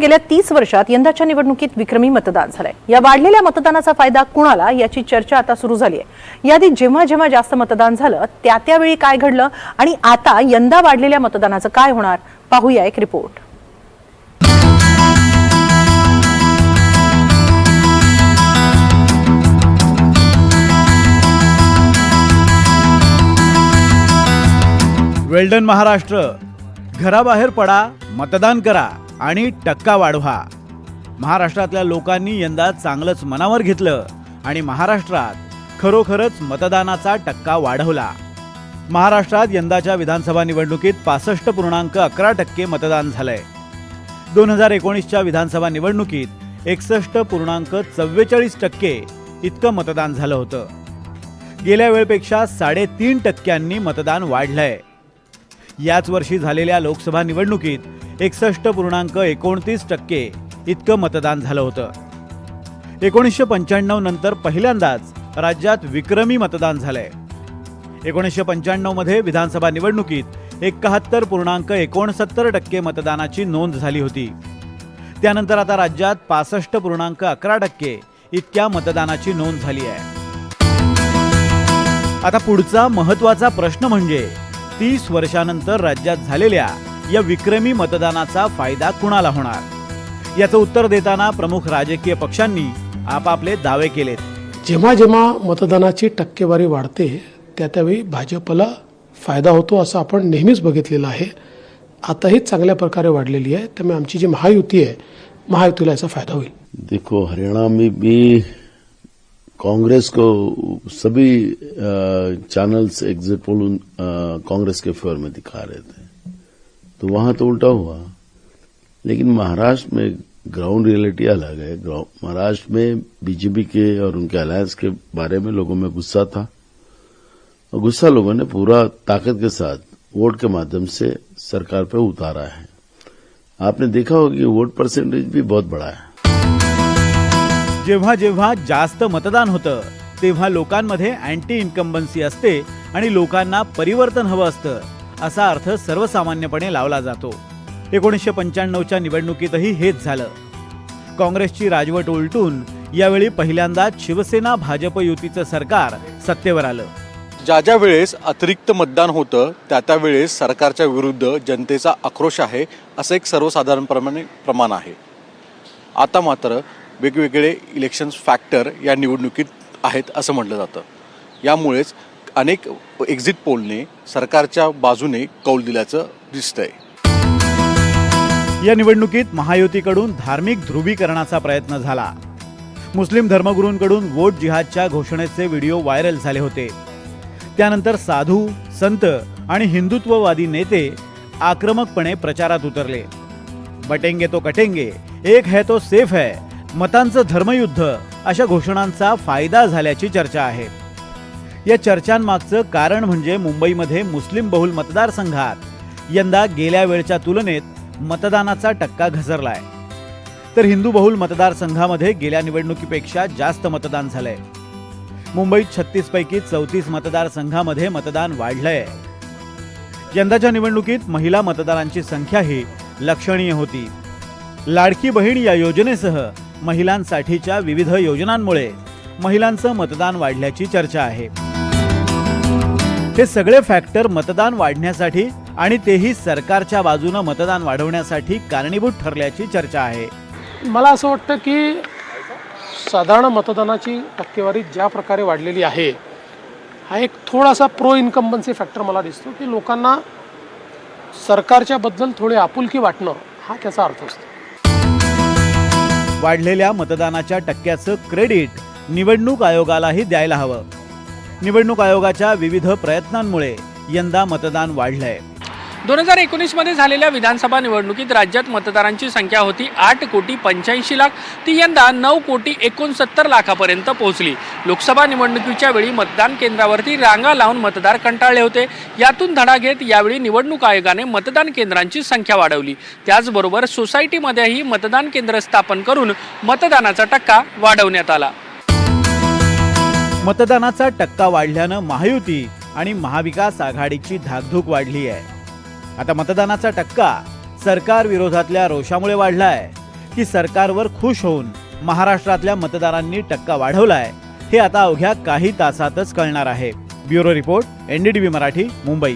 गेल्या तीस वर्षात यंदाच्या निवडणुकीत विक्रमी मतदान झालंय. या वाढलेल्या मतदानाचा फायदा कुणाला याची चर्चा आता सुरू झाली आहे याआधी जेव्हा जेव्हा जास्त मतदान झालं त्या त्यावेळी काय घडलं आणि आता यंदा वाढलेल्या मतदानाचं काय होणार? पाहूया एक रिपोर्ट. वेल्डन महाराष्ट्र घराबाहेर पडा मतदान करा. आणि टक्का वाढवा. महाराष्ट्रातल्या लोकांनी यंदा चांगलंच मनावर घेतलं आणि महाराष्ट्रात खरोखरच मतदानाचा टक्का वाढवला. महाराष्ट्रात यंदाच्या विधानसभा निवडणुकीत पासष्ट पूर्णांक अकरा टक्के मतदान झालंय. दोन हजार एकोणीसच्या विधानसभा निवडणुकीत एकसष्ट पूर्णांक चव्वेचाळीस टक्के इतकं मतदान झालं होतं. गेल्या वेळेपेक्षा साडेतीन टक्क्यांनी मतदान वाढलंय. याच वर्षी झालेल्या लोकसभा निवडणुकीत एकसष्ट पूर्णांक एकोणतीस टक्के इतकं मतदान झालं होतं. एकोणीसशे पंच्याण्णव नंतर पहिल्यांदाच राज्यात विक्रमी मतदान झालंय. एकोणीसशे पंच्याण्णवमध्ये विधानसभा निवडणुकीत एकाहत्तर पूर्णांक एकोणसत्तर टक्के मतदानाची नोंद झाली होती. त्यानंतर आता राज्यात पासष्ट पूर्णांक अकरा टक्के इतक्या मतदानाची नोंद झाली आहे. आता पुढचा महत्त्वाचा प्रश्न म्हणजे तीस वर्षानंतर राज्यात झालेल्या या विक्रमी मतदानाचा फायदा कुणाला होणार? याचं उत्तर देताना प्रमुख राजकीय पक्षांनी आपापले दावे केलेत. जेव्हा जेव्हा मतदानाची टक्केवारी वाढते त्या त्यावेळी भाजपला फायदा होतो असं आपण नेहमीच बघितलेलं आहे. आताही चांगल्या प्रकारे वाढलेली आहे. त्यामुळे आमची जी महायुती आहे महायुतीला याचा फायदा होईल. देखो हरियाणा में भी कांग्रेस को सभी चैनल्स एग्जिट पोल कांग्रेस के फेवर में दिखा रहे थे। तो वहाँ तो उल्टा हुआ। लेकिन महाराष्ट्र में ग्राउंड रियलिटी अलग है। महाराष्ट्र में बीजेपी के और उनके अलायंस के बारे में लोगों में गुस्सा था। और गुस्सा लोगों ने पूरा ताकत के साथ वोट के माध्यम से सरकार पे उतारा है। आपने देखा होगा कि वोट परसेंटेज भी बहुत बड़ा है। जेव्हा जेव्हा जास्त मतदान होतं तेव्हा लोकांमध्ये अँटी इन्कम्बन्सी असते आणि लोकांना परिवर्तन हवं असतं असा अर्थ सर्वसामान्यपणे लावला जातो. एकोणीसशे पंच्याण्णवच्या निवडणुकीतही हेच झालं. काँग्रेसची राजवट उलटून यावेळी पहिल्यांदाच शिवसेना भाजप युतीचं सरकार सत्तेवर आलं. ज्या ज्या वेळेस अतिरिक्त मतदान होतं त्या त्या वेळेस सरकारच्या विरुद्ध जनतेचा आक्रोश आहे असं एक सर्वसाधारणप्रमाणे प्रमाण आहे. आता मात्र वेगवेगळे इलेक्शन्स फॅक्टर या निवडणुकीत आहेत असं म्हटलं जातं. यामुळेच अनेक एक्झिट पोलने सरकारच्या बाजूने कौल दिल्याचं दिसतंय. या निवडणुकीत महायुतीकडून धार्मिक ध्रुवीकरणाचा प्रयत्न झाला. मुस्लिम धर्मगुरूंकडून वोट जिहादच्या घोषणेचे व्हिडिओ व्हायरल झाले होते. त्यानंतर साधू संत आणि हिंदुत्ववादी नेते आक्रमकपणे प्रचारात उतरले. बटेंगे तो कटेंगे एक है तो सेफ है मतांचं धर्मयुद्ध अशा घोषणांचा फायदा झाल्याची चर्चा आहे. या चर्चांमागचं कारण म्हणजे मुंबईमध्ये मुस्लिम बहुल मतदारसंघात यंदा गेल्या वेळच्या तुलनेत मतदानाचा टक्का घसरलाय. तर हिंदू बहुल मतदारसंघामध्ये गेल्या निवडणुकीपेक्षा जास्त मतदान झालंय. मुंबईत छत्तीसपैकी चौतीस मतदारसंघामध्ये मतदान वाढलंय. यंदाच्या निवडणुकीत महिला मतदारांची संख्याही लक्षणीय होती. लाडकी बहीण या योजनेसह महिलांसाठीच्या विविध योजनांमुळे महिलांचं मतदान वाढल्याची चर्चा आहे. हे सगळे फॅक्टर मतदान वाढण्यासाठी आणि तेही सरकारच्या बाजूनं मतदान वाढवण्यासाठी कारणीभूत ठरल्याची चर्चा आहे. मला असं वाटतं की साधारण मतदानाची टक्केवारी ज्या प्रकारे वाढलेली आहे हा एक थोडासा प्रो इन्कम्बन्सी फॅक्टर मला दिसतो की लोकांना सरकारच्याबद्दल थोडी आपुलकी वाटणं हा त्याचा अर्थ असतो. वाढलेल्या मतदानाच्या टक्क्याचं क्रेडिट निवडणूक आयोगालाही द्यायला हवं. निवडणूक आयोगाच्या विविध प्रयत्नांमुळे यंदा मतदान वाढलंय. दोन हजार एकोणीसमध्ये झालेल्या विधानसभा निवडणुकीत राज्यात मतदारांची संख्या होती आठ कोटी पंच्याऐंशी लाख. ती यंदा नऊ कोटी एकोणसत्तर लाखापर्यंत पोहोचली. लोकसभा निवडणुकीच्या वेळी मतदान केंद्रावरती रांगा लावून मतदार कंटाळले होते. यातून धडा घेत यावेळी निवडणूक आयोगाने मतदान केंद्रांची संख्या वाढवली. त्याचबरोबर सोसायटीमध्येही मतदान केंद्र स्थापन करून मतदानाचा टक्का वाढवण्यात आला. मतदानाचा टक्का वाढल्यानं महायुती आणि महाविकास आघाडीची धाकधूक वाढली आहे आता मतदानाचा टक्का सरकार विरोधातल्या रोषामुळे वाढलाय. की सरकारवर खुश होऊन महाराष्ट्रातल्या मतदारांनी टक्का वाढवलाय हे आता अवघ्या काही तासातच कळणार आहे. Bureau report NDTV Marathi Mumbai.